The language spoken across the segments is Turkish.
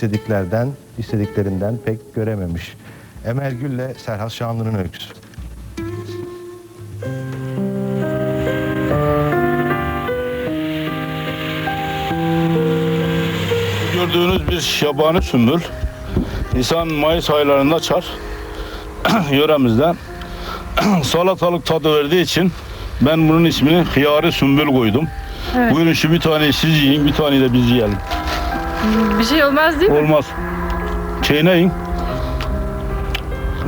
istediklerden, istediklerinden pek görememiş. Emel Gül'le Serhat Şanlı'nın öyküsü. Gördüğünüz bir yabani sümbül. Nisan Mayıs aylarında açar. Yöremizde salatalık tadı verdiği için ben bunun ismini hıyari sümbül koydum. Evet. Buyurun şu bir taneyi siz yiyin, bir taneyi de biz yiyelim. Bir şey olmaz değil mi? Olmaz. Çiğneyin.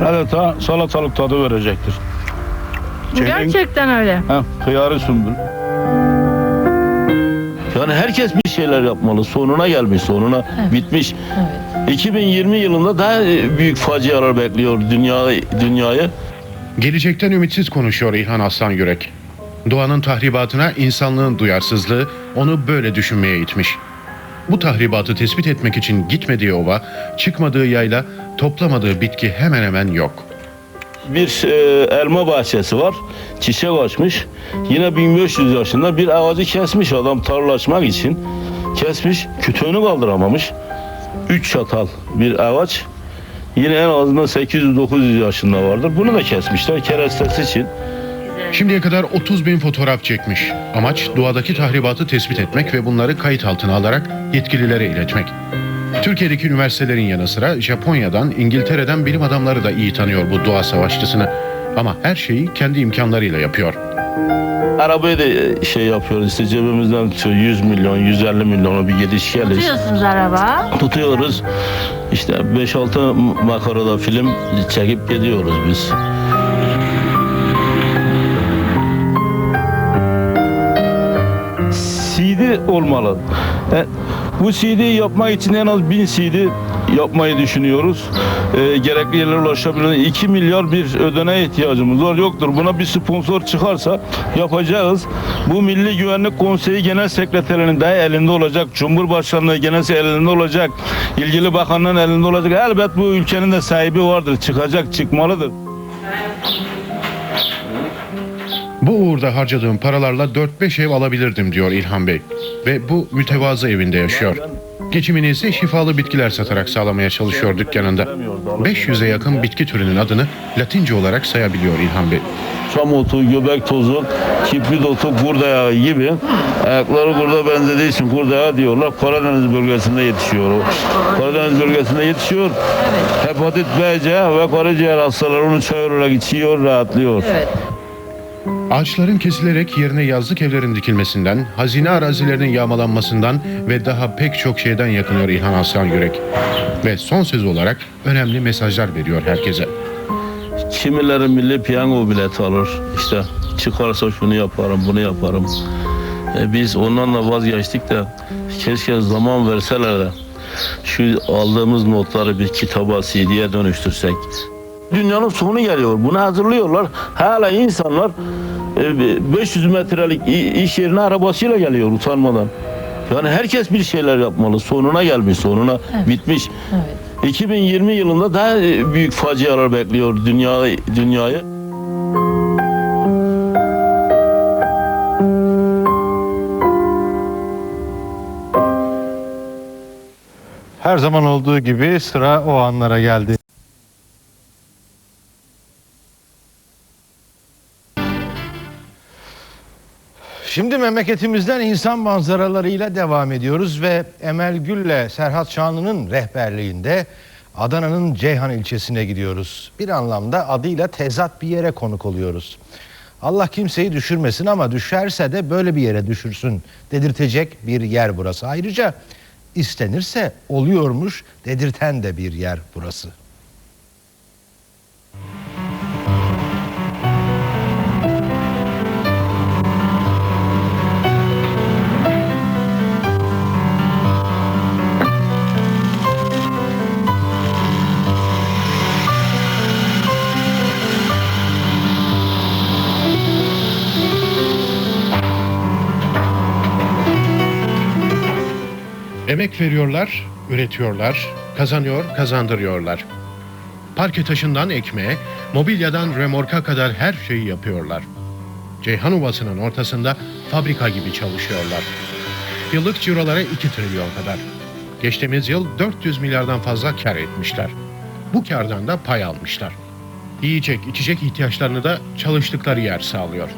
Adeta salatalık tadı verecektir. Çiğneyin. Gerçekten öyle. Ha, hıyari sümbül. Yani herkes bir şeyler yapmalı. Sonuna gelmiş, sonuna bitmiş. Evet. 2020 yılında daha e, büyük facialar bekliyor dünya dünyayı. Gelecekten ümitsiz konuşuyor İlhan Aslan Yürek. Doğanın tahribatına insanlığın duyarsızlığı onu böyle düşünmeye itmiş. Bu tahribatı tespit etmek için gitmediği ova, çıkmadığı yayla, toplamadığı bitki hemen hemen yok. Bir e, elma bahçesi var. Çiçek açmış. Yine 1500 yaşında bir ağacı kesmiş adam tarlaşmak için. Kesmiş, kütüğünü kaldıramamış. 3 çatal bir ağaç. Yine en azından 800-900 yaşında vardır. Bunu da kesmişler kerestesi için. Şimdiye kadar 30 bin fotoğraf çekmiş. Amaç doğadaki tahribatı tespit etmek ve bunları kayıt altına alarak yetkililere iletmek. Türkiye'deki üniversitelerin yanı sıra Japonya'dan, İngiltere'den bilim adamları da iyi tanıyor bu doğa savaşçısını. Ama her şeyi kendi imkanlarıyla yapıyor. Arabayı da şey yapıyoruz işte cebimizden 100 milyon, 150 milyonu bir gidiş geliş. Tutuyorsunuz araba. tutuyoruz. İşte 5-6 makarada film çekip gidiyoruz biz. Olmalı. E, bu CD yapmak için en az 1000 CD yapmayı düşünüyoruz. E, gerekli yerlere ulaşabilen 2 milyar bir ödeneğe ihtiyacımız var. Yoktur. Buna bir sponsor çıkarsa yapacağız. Bu Milli Güvenlik Konseyi Genel Sekreterinin de elinde olacak. Cumhurbaşkanlığı Genel elinde olacak. ilgili bakanların elinde olacak. Elbet bu ülkenin de sahibi vardır. Çıkacak, çıkmalıdır. Bu uğurda harcadığım paralarla 4-5 ev alabilirdim diyor İlhan Bey. Ve bu mütevazı evinde yaşıyor. Geçimini ise şifalı bitkiler satarak sağlamaya çalışıyor dükkanında. 500'e yakın bitki türünün adını Latince olarak sayabiliyor İlhan Bey. Çam otu, göbek tozu, kibrit otu, kurda yağı gibi. Ayakları kurda benzediği için kurda yağı diyorlar. Karadeniz bölgesinde yetişiyor o. Karadeniz bölgesinde yetişiyor. Hepatit B, C ve karaciğer hastaları onu çay olarak içiyor, rahatlıyor. Evet. Ağaçların kesilerek yerine yazlık evlerin dikilmesinden, hazine arazilerinin yağmalanmasından ve daha pek çok şeyden yakınıyor İlhan Aslan Yürek. Ve son söz olarak önemli mesajlar veriyor herkese. Kimileri milli piyango bileti alır. İşte çıkarsa şunu yaparım, bunu yaparım. E, biz ondan da vazgeçtik de keşke zaman verseler de şu aldığımız notları bir kitaba, CD'ye dönüştürsek. Dünyanın sonu geliyor. Bunu hazırlıyorlar. Hala insanlar e, 500 metrelik i- iş yerine arabasıyla geliyor utanmadan. Yani herkes bir şeyler yapmalı. Sonuna gelmiş, sonuna bitmiş. Evet. 2020 yılında daha e, büyük facialar bekliyor dünya dünyayı. Her zaman olduğu gibi sıra o anlara geldi. Şimdi memleketimizden insan manzaralarıyla devam ediyoruz ve Emel Gül'le Serhat Şanlı'nın rehberliğinde Adana'nın Ceyhan ilçesine gidiyoruz. Bir anlamda adıyla tezat bir yere konuk oluyoruz. Allah kimseyi düşürmesin ama düşerse de böyle bir yere düşürsün dedirtecek bir yer burası. Ayrıca istenirse oluyormuş dedirten de bir yer burası. Emek veriyorlar, üretiyorlar, kazanıyor, kazandırıyorlar. Parke taşından ekmeğe, mobilyadan remorka kadar her şeyi yapıyorlar. Ceyhan Ovası'nın ortasında fabrika gibi çalışıyorlar. Yıllık ciroları 2 trilyon kadar. Geçtiğimiz yıl 400 milyardan fazla kar etmişler. Bu kardan da pay almışlar. Yiyecek, içecek ihtiyaçlarını da çalıştıkları yer sağlıyor.